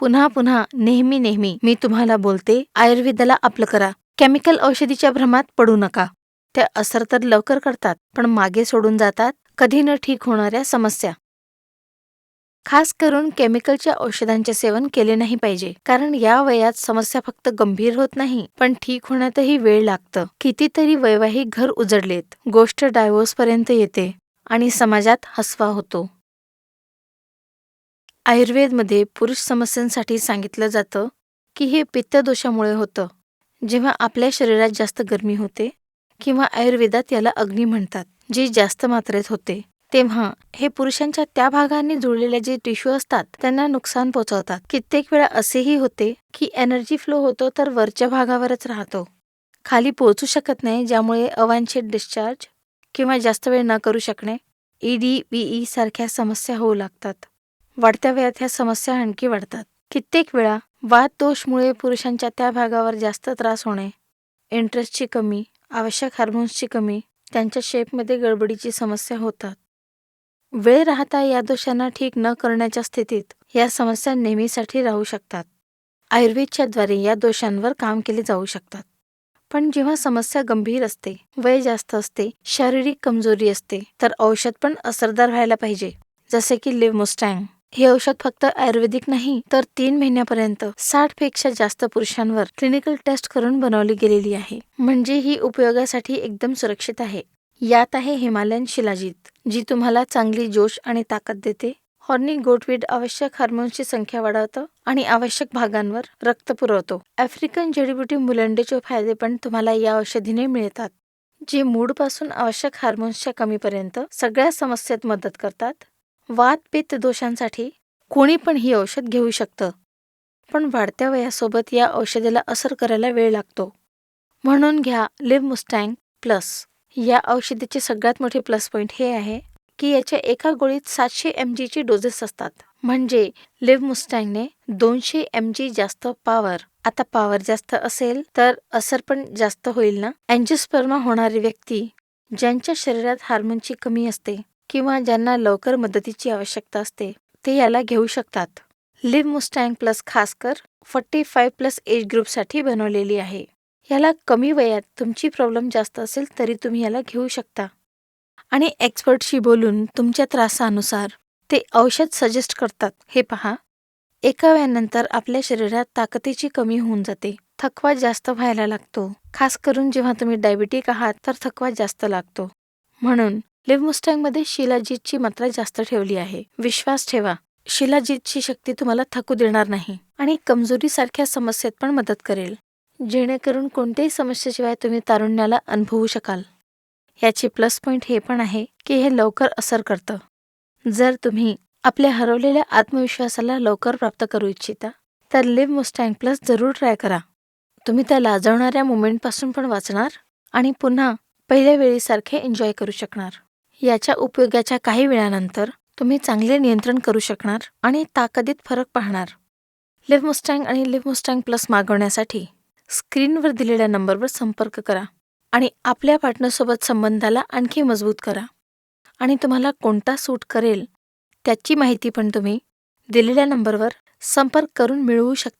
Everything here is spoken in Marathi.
पुन्हा पुन्हा नेहमी नेहमी मी तुम्हाला बोलते आयुर्वेदाला आपलं करा. केमिकल औषधीच्या भ्रमात पडू नका. त्या असर तर लवकर करतात पण मागे सोडून जातात कधी न ठीक होणाऱ्या समस्या. खास करून केमिकलच्या औषधांचे सेवन केले नाही पाहिजे कारण या वयात समस्या फक्त गंभीर होत नाही पण ठीक होण्यातही वेळ लागतं. कितीतरी वैवाहिक घर उजडलेत गोष्ट डायव्होर्स पर्यंत येते आणि समाजात हसवा होतो. आयुर्वेदमध्ये पुरुष समस्यांसाठी सांगितलं जातं की हे पित्तदोषामुळे होतं. जेव्हा आपल्या शरीरात जास्त गरमी होते किंवा आयुर्वेदात याला अग्नी म्हणतात जी जास्त मात्रेत होते तेव्हा हे पुरुषांच्या त्या भागांनी जुळलेले जे टिश्यू असतात त्यांना नुकसान पोहोचवतात कित्येक वेळा असेही होते की एनर्जी फ्लो होतो तर वरच्या भागावरच राहतो. खाली पोहोचू शकत नाही ज्यामुळे अवांछित डिस्चार्ज किंवा जास्त वेळ न करू शकणे ईडी बीई सारख्या समस्या होऊ लागतात. वाढत्या वयात ह्या समस्या आणखी वाढतात. कित्येक वेळा वाद दोषमुळे पुरुषांच्या त्या भागावर जास्त त्रास होणे इंटरेस्टची कमी आवश्यक हार्मोन्सची कमी त्यांच्या शेपमध्ये गडबडीची समस्या होतात. वेळ राहता या दोषांना ठीक न करण्याच्या स्थितीत या समस्या नेहमीसाठी राहू शकतात. आयुर्वेदच्या द्वारे या दोषांवर काम केले जाऊ शकतात. पण जेव्हा समस्या गंभीर असते वय जास्त असते शारीरिक कमजोरी असते तर औषध पण असरदार व्हायला पाहिजे. जसे की लिव्ह मुस्टँग. हे औषध फक्त आयुर्वेदिक नाही तर तीन महिन्यापर्यंत साठपेक्षा जास्त पुरुषांवर क्लिनिकल टेस्ट करून बनवली गेलेली आहे. म्हणजे ही उपयोगासाठी एकदम सुरक्षित आहे. यात आहे हिमालयन शिलाजीत जी तुम्हाला चांगली जोश आणि ताकद देते. हॉर्नी गोटवीड आवश्यक हार्मोन्सची संख्या वाढवतं आणि आवश्यक भागांवर रक्त पुरवतो. आफ्रिकन जडीबुटी मुलंडेचे फायदे पण तुम्हाला या औषधीने मिळतात जे मूडपासून आवश्यक हार्मोन्सच्या कमीपर्यंत सगळ्या समस्येत मदत करतात. वात पित्त दोषांसाठी कोणी पण ही औषध घेऊ शकतं. पण वाढत्या वयासोबत या औषधाला असर करायला वेळ लागतो. म्हणून घ्या लिव्ह मुस्टँग प्लस. या औषधीचे सगळ्यात मोठे प्लस पॉईंट हे आहे की याच्या एका गोळीत सातशे एम जीची डोजेस असतात. म्हणजे लिव्ह मुस्टँगने दोनशे एम जी जास्त पॉवर आता पॉवर जास्त असेल तर असर पण जास्त होईल ना? अँजिस्पर्मा होणारी व्यक्ती ज्यांच्या शरीरात हार्मोनची कमी असते किंवा ज्यांना लवकर मदतीची आवश्यकता असते ते याला घेऊ शकतात. लिव्ह मुस्टँग प्लस खासकर फोर्टी फाईव्ह प्लस एज ग्रुपसाठी बनवलेली आहे. याला कमी वयात तुमची प्रॉब्लेम जास्त असेल तरी तुम्ही याला घेऊ शकता. आणि एक्सपर्टशी बोलून तुमच्या त्रासानुसार ते औषध सजेस्ट करतात. हे पहा. एका वयानंतर आपल्या शरीरात ताकदीची कमी होऊन जाते. थकवा जास्त व्हायला लागतो. खास करून जेव्हा तुम्ही डायबिटिक आहात तर थकवा जास्त लागतो. म्हणून लिव्ह मुस्टँगमध्ये शिलाजीतची मात्रा जास्त ठेवली आहे. विश्वास ठेवा शिलाजीतची शक्ती तुम्हाला थकू देणार नाही आणि कमजोरीसारख्या समस्येत पण मदत करेल. जेणेकरून कोणत्याही समस्येशिवाय तुम्ही तारुण्याला अनुभवू शकाल. याचे प्लस पॉईंट हे पण आहे की हे लवकर असर करतं. जर तुम्ही आपल्या हरवलेल्या आत्मविश्वासाला लवकर प्राप्त करू इच्छिता तर लिव्ह मुस्टँग प्लस जरूर ट्राय करा. तुम्ही त्या लाजवणाऱ्या मुमेंटपासून पण वाचणार आणि पुन्हा पहिल्या वेळीसारखे एन्जॉय करू शकणार. याच्या उपयोगाच्या काही वेळानंतर तुम्ही चांगले नियंत्रण करू शकणार आणि ताकदीत फरक पाहणार. लिव्ह मुस्टँग आणि लिव्ह मुस्टँग प्लस मागवण्यासाठी स्क्रीनवर दिलेल्या नंबरवर संपर्क करा आणि आपल्या पार्टनरसोबत संबंधाला आणखी मजबूत करा. आणि तुम्हाला कोणता सूट करेल त्याची माहिती पण तुम्ही दिलेल्या नंबरवर संपर्क करून मिळवू शकता.